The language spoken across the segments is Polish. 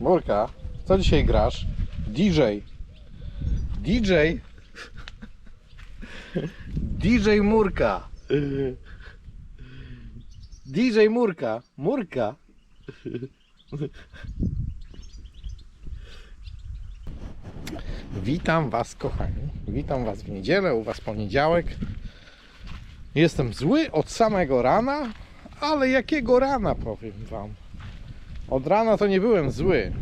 Murka, co dzisiaj grasz? DJ. DJ. DJ Murka. DJ Murka. Murka. Witam Was, kochani. Witam Was w niedzielę, u Was poniedziałek. Jestem zły od samego rana, ale jakiego rana powiem Wam. Od rana to nie byłem zły.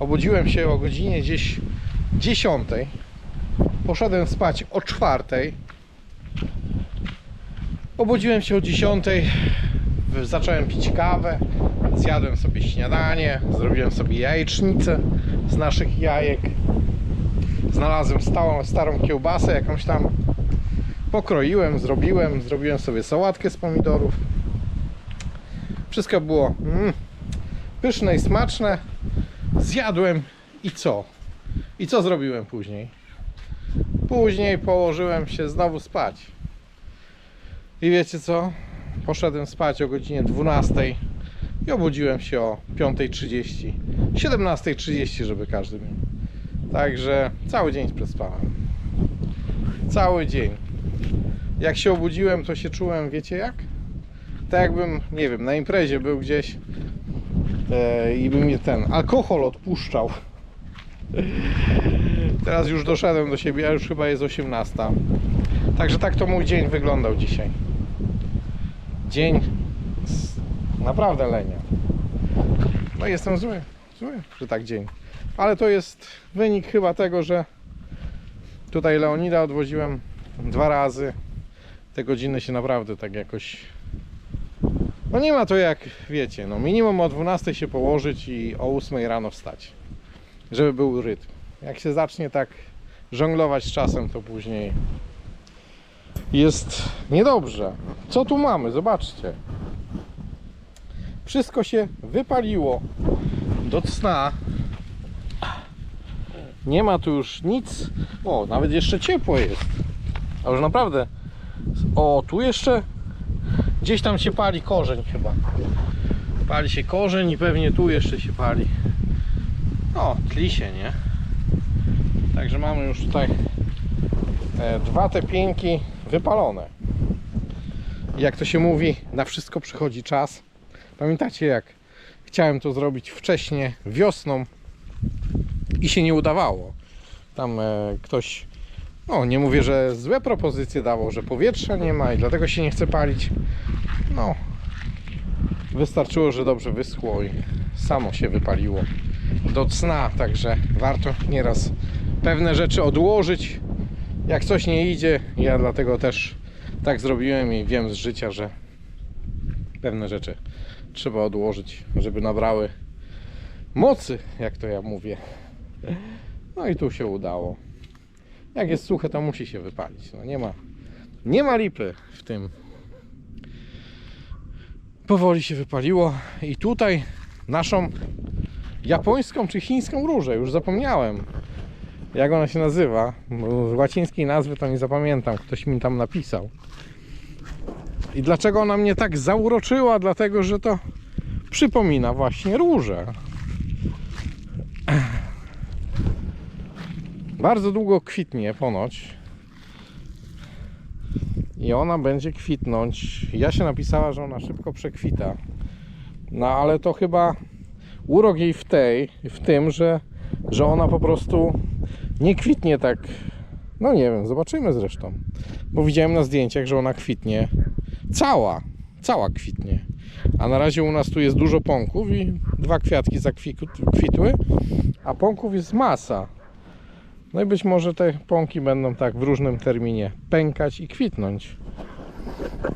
Obudziłem się o godzinie gdzieś 10. Poszedłem spać o 4. Obudziłem się o 10. Zacząłem pić kawę. Zjadłem sobie śniadanie. Zrobiłem sobie jajecznicę z naszych jajek. Znalazłem stałą, starą kiełbasę jakąś tam. Pokroiłem, zrobiłem. Zrobiłem sobie sałatkę z pomidorów. Wszystko było mm, pyszne i smaczne. Zjadłem i co? I co zrobiłem później? Później położyłem się znowu spać. I wiecie co? Poszedłem spać o godzinie 12 i obudziłem się o 5.30. 17.30, żeby każdy miał. Także cały dzień przespałem. Cały dzień. Jak się obudziłem, to się czułem, wiecie jak? Tak jakbym, nie wiem, na imprezie był gdzieś i by mnie ten alkohol odpuszczał. Teraz już doszedłem do siebie, a już chyba jest 18. Także tak to mój dzień wyglądał dzisiaj. Dzień naprawdę lenia. No jestem zły, zły, że tak dzień. Ale to jest wynik chyba tego, że tutaj Leonida odwoziłem dwa razy. Te godziny się naprawdę tak jakoś no nie ma to jak, wiecie, no minimum o 12 się położyć i o 8 rano wstać, żeby był rytm. Jak się zacznie tak żonglować z czasem, to później jest niedobrze. Co tu mamy? Zobaczcie. Wszystko się wypaliło do cna. Nie ma tu już nic. O, nawet jeszcze ciepło jest. A już naprawdę. O, tu jeszcze Gdzieś tam się pali korzeń chyba. Pali się korzeń i pewnie tu jeszcze się pali. O, tli się, nie? Także mamy już tutaj e, dwa te pięki wypalone. Jak to się mówi, na wszystko przychodzi czas. Pamiętacie jak chciałem to zrobić wcześniej, wiosną i się nie udawało. Tam e, ktoś no, nie mówię, że złe propozycje dawał, że powietrza nie ma i dlatego się nie chce palić. No, wystarczyło, że dobrze wyschło i samo się wypaliło do cna, także warto nieraz pewne rzeczy odłożyć. Jak coś nie idzie, ja dlatego też tak zrobiłem i wiem z życia, że pewne rzeczy trzeba odłożyć, żeby nabrały mocy, jak to ja mówię. No i tu się udało. Jak jest suche, to musi się wypalić. No nie ma, nie ma lipy w tym. Powoli się wypaliło i tutaj naszą japońską czy chińską różę, już zapomniałem jak ona się nazywa, bo z łacińskiej nazwy to nie zapamiętam, ktoś mi tam napisał. I dlaczego ona mnie tak zauroczyła? Dlatego, że to przypomina właśnie różę. Bardzo długo kwitnie ponoć. I ona będzie kwitnąć. Ja się napisała, że ona szybko przekwita. No ale to chyba urok jej w tej, w tym, że, że ona po prostu nie kwitnie tak. No nie wiem, zobaczymy zresztą. Bo widziałem na zdjęciach, że ona kwitnie cała. Cała kwitnie. A na razie u nas tu jest dużo pąków i dwa kwiatki zakwitły, a pąków jest masa. No i być może te pąki będą tak w różnym terminie pękać i kwitnąć.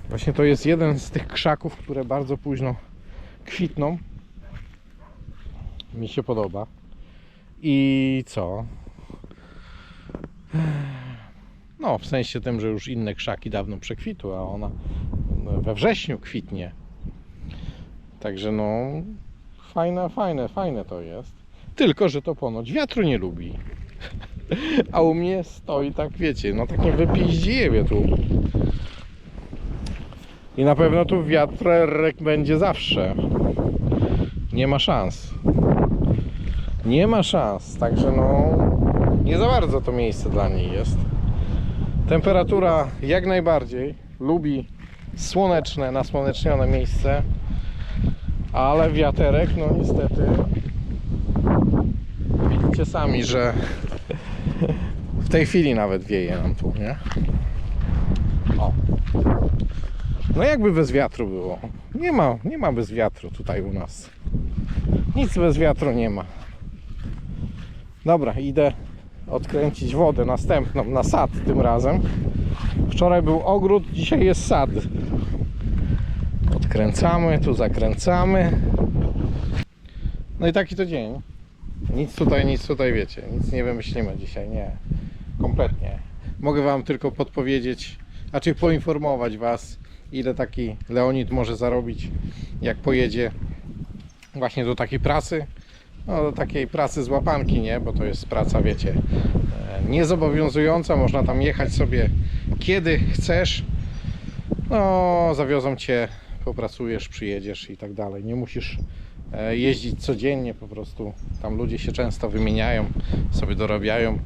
Właśnie to jest jeden z tych krzaków, które bardzo późno kwitną. Mi się podoba. I co? No, w sensie tym, że już inne krzaki dawno przekwitły, a ona we wrześniu kwitnie. Także no, fajne, fajne, fajne to jest. Tylko, że to ponoć wiatru nie lubi. A u mnie stoi tak, wiecie, no takie wypiździeje tu. I na pewno tu wiatrek będzie zawsze. Nie ma szans. Nie ma szans, także no nie za bardzo to miejsce dla niej jest. Temperatura jak najbardziej lubi słoneczne, nasłonecznione miejsce, ale wiaterek, no niestety widzicie sami, że tej chwili nawet wieje nam tu, nie? O. No jakby bez wiatru było. Nie ma, nie ma bez wiatru tutaj u nas. Nic bez wiatru nie ma. Dobra, idę odkręcić wodę następną na sad tym razem. Wczoraj był ogród, dzisiaj jest sad. Odkręcamy, tu zakręcamy. No i taki to dzień. Nic tutaj, nic tutaj wiecie, nic nie wymyślimy dzisiaj, nie. Kompletnie. Mogę Wam tylko podpowiedzieć, raczej poinformować Was, ile taki Leonid może zarobić, jak pojedzie właśnie do takiej pracy. No, do takiej pracy z łapanki, nie? Bo to jest praca, wiecie, e, niezobowiązująca. Można tam jechać sobie kiedy chcesz. No, zawiozą cię, popracujesz, przyjedziesz i tak dalej. Nie musisz e, jeździć codziennie, po prostu tam ludzie się często wymieniają, sobie dorabiają.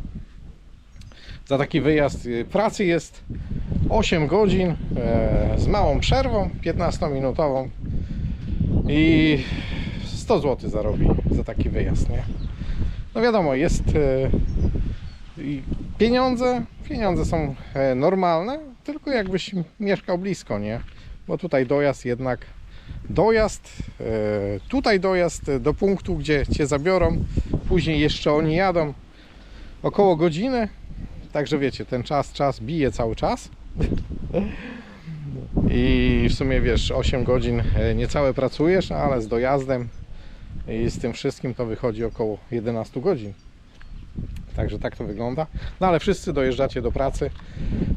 Za taki wyjazd y, pracy jest 8 godzin e, z małą przerwą 15-minutową i 100 zł zarobi za taki wyjazd, nie? No wiadomo, jest e, pieniądze, pieniądze są e, normalne, tylko jakbyś mieszkał blisko, nie? Bo tutaj dojazd jednak dojazd, tutaj dojazd do punktu, gdzie cię zabiorą, później jeszcze oni jadą około godziny, także wiecie, ten czas, czas bije cały czas. I w sumie wiesz, 8 godzin e, niecałe pracujesz, ale z dojazdem i z tym wszystkim to wychodzi około 11 godzin. Także tak to wygląda. No ale wszyscy dojeżdżacie do pracy.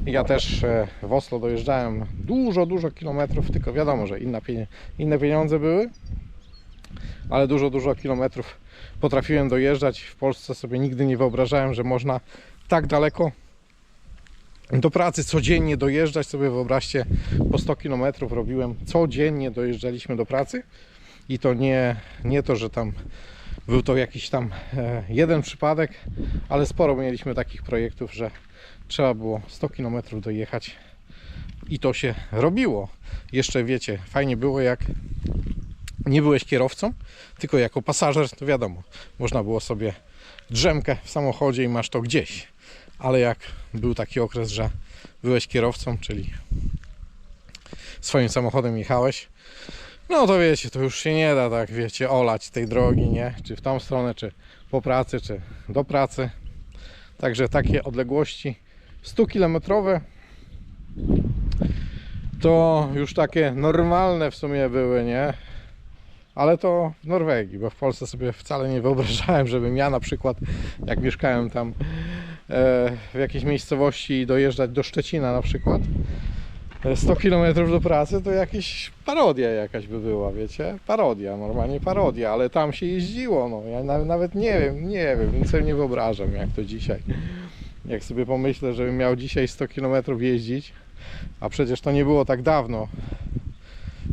Ja też e, w Oslo dojeżdżałem dużo, dużo kilometrów, tylko wiadomo, że inne pieniądze były, ale dużo, dużo kilometrów potrafiłem dojeżdżać. W Polsce sobie nigdy nie wyobrażałem, że można tak daleko do pracy codziennie dojeżdżać. Sobie wyobraźcie, po 100 km robiłem codziennie, dojeżdżaliśmy do pracy i to nie, nie to, że tam był to jakiś tam e, jeden przypadek, ale sporo mieliśmy takich projektów, że trzeba było 100 km dojechać i to się robiło. Jeszcze wiecie, fajnie było jak nie byłeś kierowcą, tylko jako pasażer, to wiadomo, można było sobie drzemkę w samochodzie i masz to gdzieś. Ale jak był taki okres, że byłeś kierowcą, czyli swoim samochodem jechałeś, no to wiecie, to już się nie da tak, wiecie, olać tej drogi, nie? Czy w tą stronę, czy po pracy, czy do pracy. Także takie odległości 100 kilometrowe to już takie normalne w sumie były, nie? Ale to w Norwegii, bo w Polsce sobie wcale nie wyobrażałem, żebym ja na przykład, jak mieszkałem tam e, w jakiejś miejscowości dojeżdżać do Szczecina na przykład, e, 100 km do pracy to jakieś parodia jakaś by była, wiecie? Parodia, normalnie parodia, ale tam się jeździło, no ja na- nawet nie wiem, nie wiem, nic sobie nie wyobrażam jak to dzisiaj. Jak sobie pomyślę, żebym miał dzisiaj 100 km jeździć, a przecież to nie było tak dawno,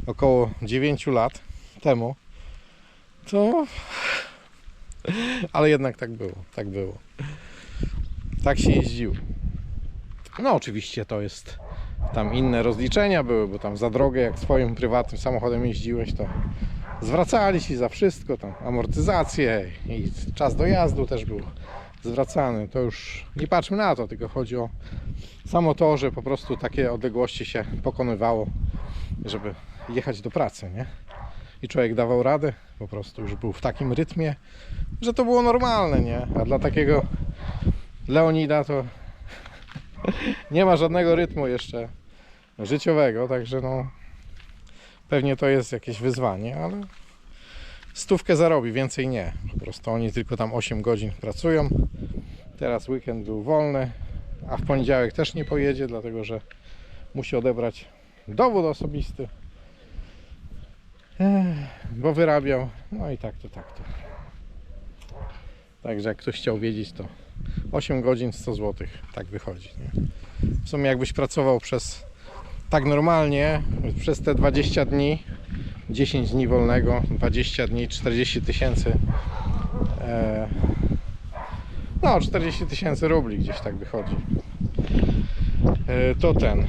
około 9 lat temu, to... Ale jednak tak było, tak było. Tak się jeździło. No oczywiście to jest tam inne rozliczenia były, bo tam za drogę jak swoim prywatnym samochodem jeździłeś, to zwracali ci za wszystko, tam amortyzację i czas dojazdu też był zwracany. To już nie patrzmy na to, tylko chodzi o samo to, że po prostu takie odległości się pokonywało, żeby jechać do pracy, nie? I człowiek dawał radę, po prostu już był w takim rytmie, że to było normalne, nie? A dla takiego Leonida to nie ma żadnego rytmu jeszcze życiowego, także no pewnie to jest jakieś wyzwanie, ale stówkę zarobi, więcej nie. Po prostu oni tylko tam 8 godzin pracują. Teraz weekend był wolny, a w poniedziałek też nie pojedzie, dlatego że musi odebrać dowód osobisty. Bo wyrabiał. No i tak to, tak to. Także jak ktoś chciał wiedzieć, to 8 godzin 100 zł. Tak wychodzi. Nie? W sumie jakbyś pracował przez tak normalnie, przez te 20 dni, 10 dni wolnego, 20 dni, 40 tysięcy E, no, 40 tysięcy rubli gdzieś tak wychodzi. E, to ten.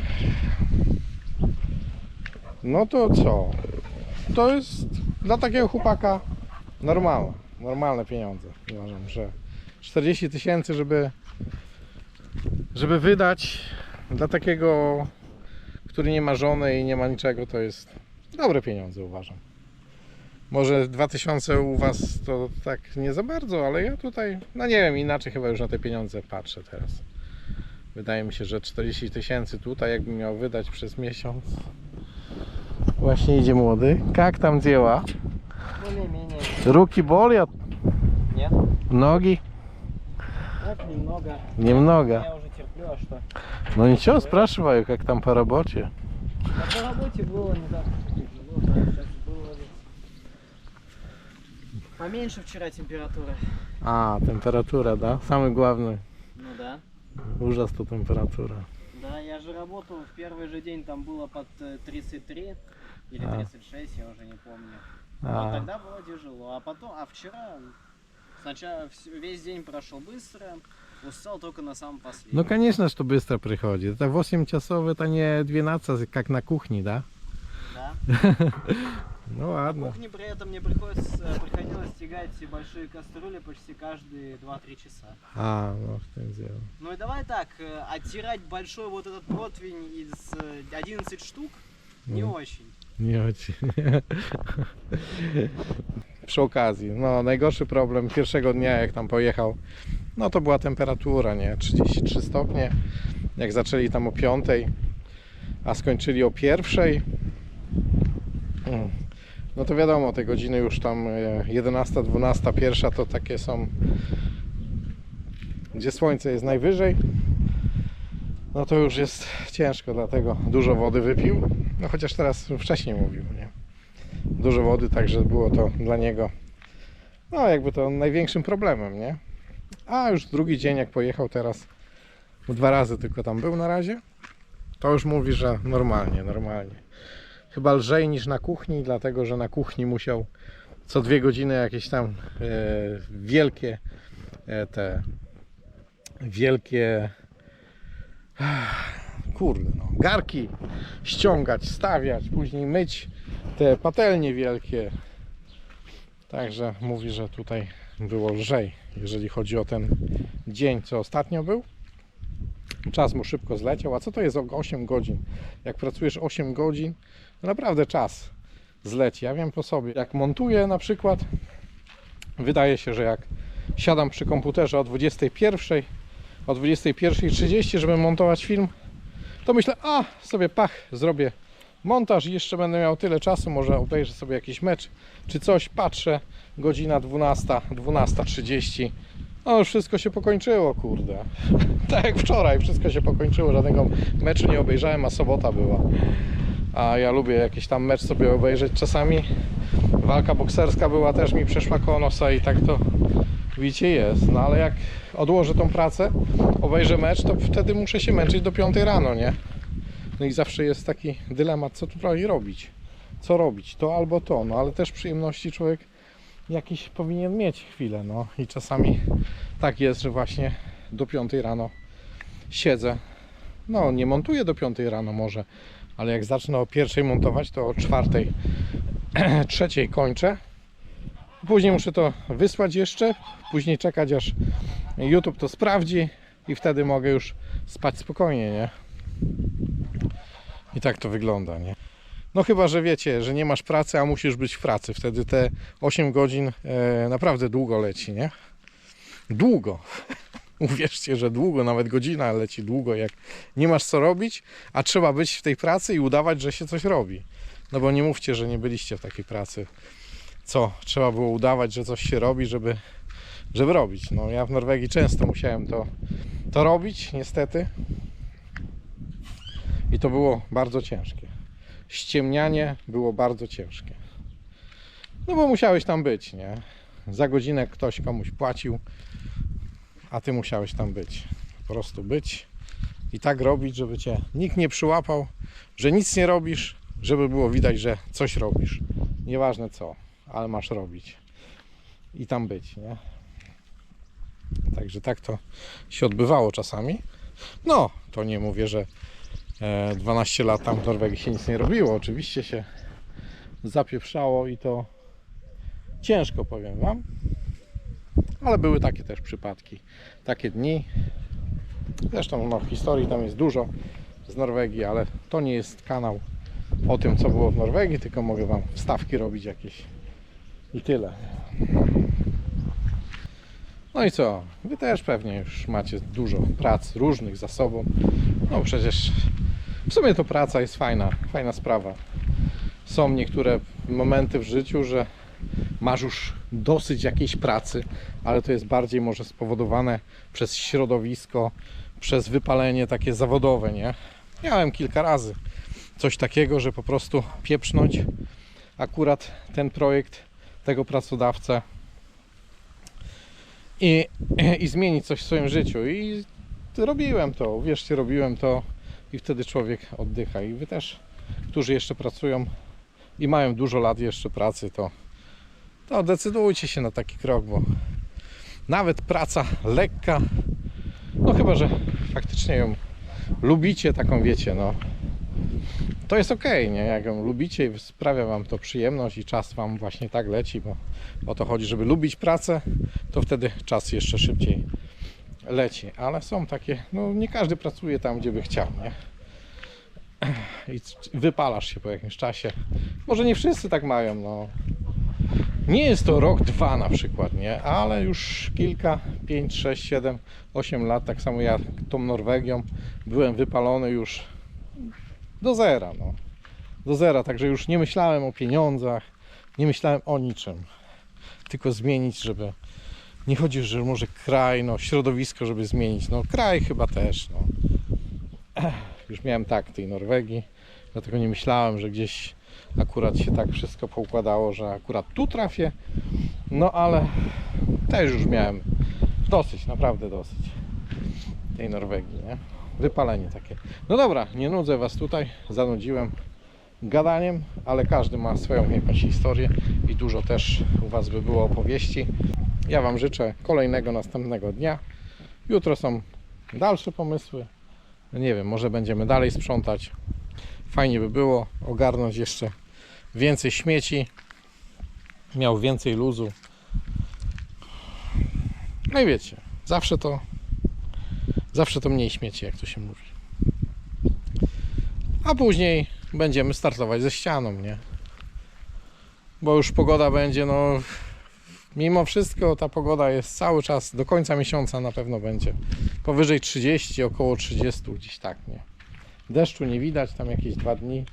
No to co? To jest dla takiego chłopaka normalne, normalne pieniądze. Uważam, że 40 tysięcy, żeby, żeby wydać dla takiego, który nie ma żony i nie ma niczego, to jest dobre pieniądze, uważam. Może 2000 u Was to tak nie za bardzo, ale ja tutaj, no nie wiem, inaczej chyba już na te pieniądze patrzę teraz. Wydaje mi się, że 40 tysięcy tutaj, jakbym miał wydać przez miesiąc. Właśnie idzie młody. Jak tam dzieła? Более-менее. Руки болят? Нет? Ноги? Так, немного. Немного. Я уже терплю, а что? Ну ничего, спрашиваю, как там по работе. А по работе было не так тяжело, да, сейчас было поменьше вчера температура. A, temperatura, да? Самый главный Ну да. ужас to температура. Да, я же работал в первый же день, там было под э, 33 или А. 36, я уже не помню. А, тогда было тяжело. А потом, а вчера сначала весь день прошел быстро, устал только на самом последнем. ну конечно, что быстро приходит. Это 8 часов, это не 12, как на кухне, да? Да. Ну На ладно. кухне при этом мне приходится, э, приходилось тягать большие кастрюли почти каждые 2-3 часа. А, ну в том дело. Ну и давай так, э, оттирать большой вот этот противень из э, 11 штук не Ну. очень. Nie chodzi. Przy okazji, no najgorszy problem pierwszego dnia jak tam pojechał, no to była temperatura, nie? 33 stopnie. Jak zaczęli tam o 5, a skończyli o pierwszej. mm, No to wiadomo, te godziny już tam e, 11, 12, pierwsza to takie są gdzie słońce jest najwyżej. No to już jest ciężko, dlatego dużo wody wypił. No chociaż teraz wcześniej mówił, nie? Dużo wody, także było to dla niego no jakby to największym problemem, nie? A już drugi dzień jak pojechał teraz dwa razy tylko tam był na razie to już mówi, że normalnie, normalnie. Chyba lżej niż na kuchni, dlatego że na kuchni musiał co dwie godziny jakieś tam e, wielkie e, te wielkie kurde no, garki ściągać, stawiać, później myć te patelnie wielkie. Także mówi, że tutaj było lżej, jeżeli chodzi o ten dzień, co ostatnio był. Czas mu szybko zleciał. A co to jest o 8 godzin? Jak pracujesz 8 godzin, to naprawdę czas zleci. Ja wiem po sobie. Jak montuję na przykład, wydaje się, że jak siadam przy komputerze o 21, o 21.30, żeby montować film, to myślę, a sobie pach, zrobię montaż i jeszcze będę miał tyle czasu, może obejrzę sobie jakiś mecz czy coś, patrzę, godzina 12, 12.30, no wszystko się pokończyło, kurde. Tak jak wczoraj, wszystko się pokończyło, żadnego meczu nie obejrzałem, a sobota była. A ja lubię jakiś tam mecz sobie obejrzeć czasami. Walka bokserska była też mi przeszła koło nosa i tak to widzicie jest. No ale jak odłożę tą pracę, obejrzę mecz, to wtedy muszę się męczyć do 5 rano, nie? No i zawsze jest taki dylemat, co tutaj robić. Co robić? To albo to, no ale też przyjemności człowiek jakiś powinien mieć chwilę, no i czasami tak jest, że właśnie do 5 rano siedzę. No, nie montuję do 5 rano może, ale jak zacznę o pierwszej montować, to o czwartej, trzeciej kończę. Później muszę to wysłać jeszcze, później czekać aż YouTube to sprawdzi i wtedy mogę już spać spokojnie, nie? I tak to wygląda, nie? No chyba, że wiecie, że nie masz pracy, a musisz być w pracy. Wtedy te 8 godzin e, naprawdę długo leci, nie? Długo. Uwierzcie, że długo, nawet godzina leci długo, jak nie masz co robić, a trzeba być w tej pracy i udawać, że się coś robi. No bo nie mówcie, że nie byliście w takiej pracy. Co? Trzeba było udawać, że coś się robi, żeby, żeby robić. No ja w Norwegii często musiałem to, to robić, niestety. I to było bardzo ciężkie. Ściemnianie było bardzo ciężkie. No bo musiałeś tam być, nie? Za godzinę ktoś komuś płacił, a ty musiałeś tam być. Po prostu być i tak robić, żeby cię nikt nie przyłapał, że nic nie robisz, żeby było widać, że coś robisz. Nieważne co, ale masz robić. i tam być, nie? Także tak to się odbywało czasami. No, to nie mówię, że 12 lat tam w Norwegii się nic nie robiło. Oczywiście się zapieprzało i to ciężko powiem Wam. Ale były takie też przypadki, takie dni. Zresztą no, historii tam jest dużo z Norwegii, ale to nie jest kanał o tym, co było w Norwegii, tylko mogę Wam wstawki robić jakieś i tyle. No i co? Wy też pewnie już macie dużo prac różnych za sobą. No przecież w sumie to praca jest fajna, fajna sprawa. Są niektóre momenty w życiu, że masz już dosyć jakiejś pracy, ale to jest bardziej może spowodowane przez środowisko, przez wypalenie takie zawodowe, nie? Miałem kilka razy coś takiego, że po prostu pieprznąć akurat ten projekt tego pracodawcę i, i zmienić coś w swoim życiu. I robiłem to, uwierzcie, robiłem to i wtedy człowiek oddycha. I wy też, którzy jeszcze pracują i mają dużo lat jeszcze pracy, to, to decydujcie się na taki krok, bo nawet praca lekka, no chyba, że faktycznie ją lubicie, taką wiecie, no to jest ok, nie? Jak ją lubicie i sprawia Wam to przyjemność i czas Wam właśnie tak leci, bo o to chodzi, żeby lubić pracę, to wtedy czas jeszcze szybciej leci. Ale są takie, no nie każdy pracuje tam, gdzie by chciał, nie? I wypalasz się po jakimś czasie. Może nie wszyscy tak mają, no. Nie jest to rok, dwa na przykład, nie? Ale już kilka, pięć, sześć, siedem, osiem lat, tak samo jak tą Norwegią, byłem wypalony już do zera, no. Do zera, także już nie myślałem o pieniądzach, nie myślałem o niczym. Tylko zmienić, żeby. Nie chodzi, że może kraj, no, środowisko, żeby zmienić. No, kraj chyba też, no. Już miałem tak tej Norwegii, dlatego nie myślałem, że gdzieś akurat się tak wszystko poukładało, że akurat tu trafię. No, ale też już miałem dosyć, naprawdę dosyć tej Norwegii, nie? Wypalenie takie. No dobra, nie nudzę Was tutaj, zanudziłem gadaniem, ale każdy ma swoją jakąś historię i dużo też u Was by było opowieści. Ja Wam życzę kolejnego następnego dnia. Jutro są dalsze pomysły. Nie wiem, może będziemy dalej sprzątać. Fajnie by było ogarnąć jeszcze więcej śmieci. Miał więcej luzu. No i wiecie, zawsze to zawsze to mniej śmieci, jak to się mówi. A później będziemy startować ze ścianą, nie? Bo już pogoda będzie, no mimo wszystko ta pogoda jest cały czas, do końca miesiąca na pewno będzie powyżej 30, około 30 gdzieś tak, nie? Deszczu nie widać, tam jakieś dwa dni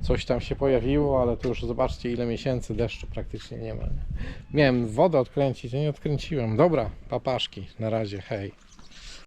coś tam się pojawiło, ale to już zobaczcie ile miesięcy deszczu praktycznie nie ma. Miałem wodę odkręcić, a nie odkręciłem. Dobra, papaszki, na razie, hej.